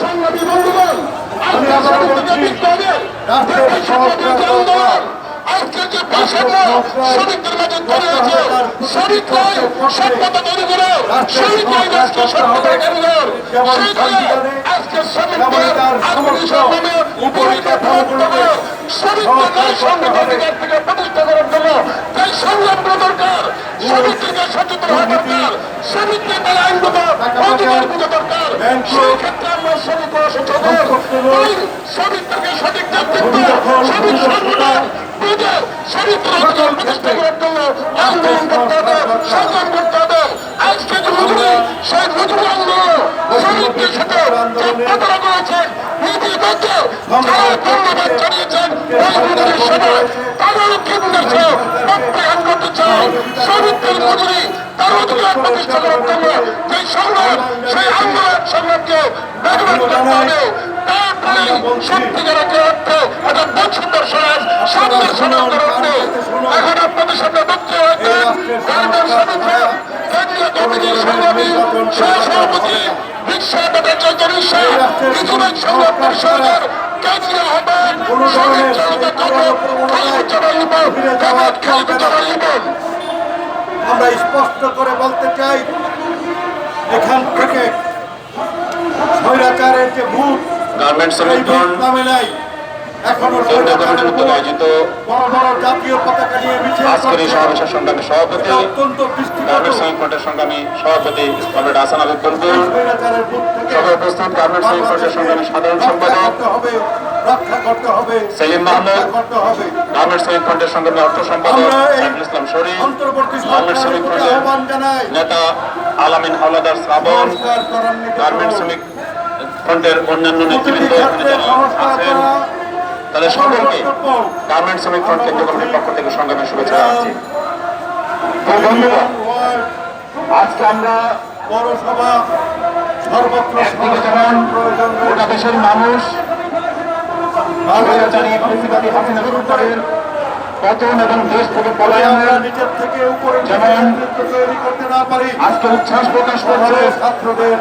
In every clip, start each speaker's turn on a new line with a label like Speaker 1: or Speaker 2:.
Speaker 1: সংগ্রামী বন্ধুগণ আজকে দিতে হবে আন্দোলন আজকে যে ভাষাটা শ্রমিকদের মাঝে তৈরি হয়েছে শ্রমিকরাই সভ্যতা তৈরি করে শ্রমিকরাই দেশকে সভ্যতা কারিগর সেই দলে আজকে শ্রমিকদের সংগ্রামে ভূমিকা পালন করবে শ্রমিকদের সংগঠনের থেকে প্রতিষ্ঠা করার করা দরকার শ্রমিকদেরকে সচেতন হওয়া দরকার শ্রমিকদের তারা আইনগত অধিকার বোঝা দরকার সেই ক্ষেত্রে আমরা শ্রমিক সঠিক নেতৃত্ব শ্রমিক অধিকার প্রতিষ্ঠা করার জন্য আন্দোলন করতে হবে সংগ্রাম করতে হবে আজকে যে মজুরি সেই মজুরি আন্দোলন শ্রমিকদের সাথে যে প্রতারণা করেছেন নীতিবদ্ধ যারা ধন্যবাদ জানিয়েছেন ওই মজুরির সময় তাদের কেন্দ্রকে প্রত্যাহার করতে চাই শ্রমিকদের মজুরি তার অধিকার প্রতিষ্ঠা করার জন্য সেই সংগ্রাম সেই আন্দোলন সংগ্রামকে সত্যিকার একটা বছর সমাজ সামনে সমাজ কেন্দ্রীয় কমিটির সংগ্রামী সহসভাপতি সংগ্রাম পরিষদের কেন্দ্রীয় আহ্বান
Speaker 2: আমরা স্পষ্ট করে বলতে চাই এখান থেকে স্বৈরাচারের যে ভূত
Speaker 3: গার্মেন্টস
Speaker 2: নামে নাই।
Speaker 3: আয়োজিত আজকের এই সমাবেশের সংগ্রামী সভাপতি গার্মেন্টস শ্রমিক সংগ্রামী সভাপতি কমরেড হাসান আলী
Speaker 2: থেকে
Speaker 3: সভায় উপস্থিত গার্মেন্টস শ্রমিক সংগ্রামী সাধারণ সম্পাদক সেলিম মাহমুদ। গার্মেন্টস শ্রমিক সংগ্রামী অর্থ সম্পাদক সাইফুল ইসলাম শরীফ গার্মেন্টস
Speaker 2: সরকারের
Speaker 3: শ্রমিক
Speaker 2: প্রতি
Speaker 3: ফ্রন্টের
Speaker 2: আহ্বান জানাই
Speaker 3: নেতা আলামিন হাওলাদার শ্রাবণ গার্মেন্টস
Speaker 2: করুন।
Speaker 3: অন্যান্য নেতৃবৃন্দ এখানে যারা আছেন তাদের সকলকে। গার্মেন্টস শ্রমিক ফ্রন্ট কেন্দ্রীয় কমিটির পক্ষ থেকে সংগ্রামের শুভেচ্ছা জানাচ্ছি। তো বন্ধুরা আজকে আমরা
Speaker 2: পৌরসভা সর্বত্র
Speaker 3: যেমন গোটা দেশের মানুষ পতন এবং দেশ থেকে পলায়নের
Speaker 2: থেকে উপরে
Speaker 3: যেমন
Speaker 2: তৈরি করতে না পারি
Speaker 3: আজকে উচ্ছ্বাস প্রকাশ করছে।
Speaker 2: শহরে ছাত্রদের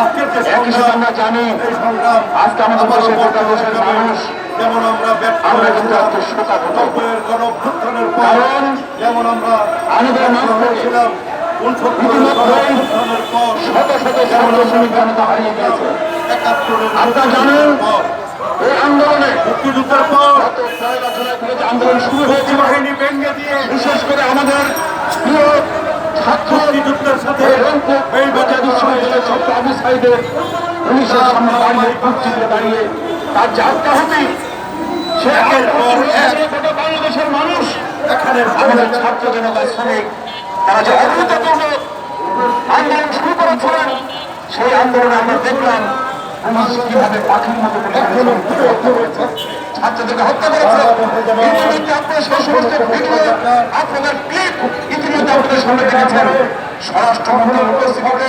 Speaker 2: আজকের যে
Speaker 3: আমরা জানি আজকে আমাদের
Speaker 2: আবারও
Speaker 3: দেশের গোটা দেশের মানুষ
Speaker 2: আমরা
Speaker 3: কিন্তু আজকে শোকাহত।
Speaker 2: নব্বইয়ের অভ্যুত্থানের পর
Speaker 3: কারণ
Speaker 2: যেমন আমরা
Speaker 3: আমাদের
Speaker 2: অভ্যুত্থানের পর
Speaker 3: শত শত ছাত্র জনতা হারিয়ে গিয়েছে আপনারা জানেন এই আন্দোলনে
Speaker 2: মুক্তিযুদ্ধের পর
Speaker 3: আন্দোলন শুরু হয়েছিল
Speaker 2: বাহিনী ভেঙে দিয়ে
Speaker 3: বিশেষ করে আমাদের ছাত্র
Speaker 2: মুক্তিযুদ্ধের সাথে
Speaker 3: বিশ্ববিদ্যালয়ের ছাত্র আবু সাইদের পুলিশের সামনে দাঁড়িয়ে দাঁড়িয়ে তার যে আত্মাহুতি
Speaker 2: একের পর এক।
Speaker 3: বাংলাদেশের মানুষ
Speaker 2: এখানে
Speaker 3: আমাদের ছাত্র জনতা শ্রমিক তারা যে অভূতপূর্ব আন্দোলন শুরু করেছিলেন সেই আন্দোলনে আমরা দেখলাম পুলিশ কীভাবে পাখির মতো করে ছাত্রদেরকে হত্যা করেছে ইতিমধ্যে আপনারা সেই সমস্ত ভিডিও আপনাদের ক্লিপ ইতিমধ্যে আপনাদের সামনে দেখেছেন। উপস্থিতিতে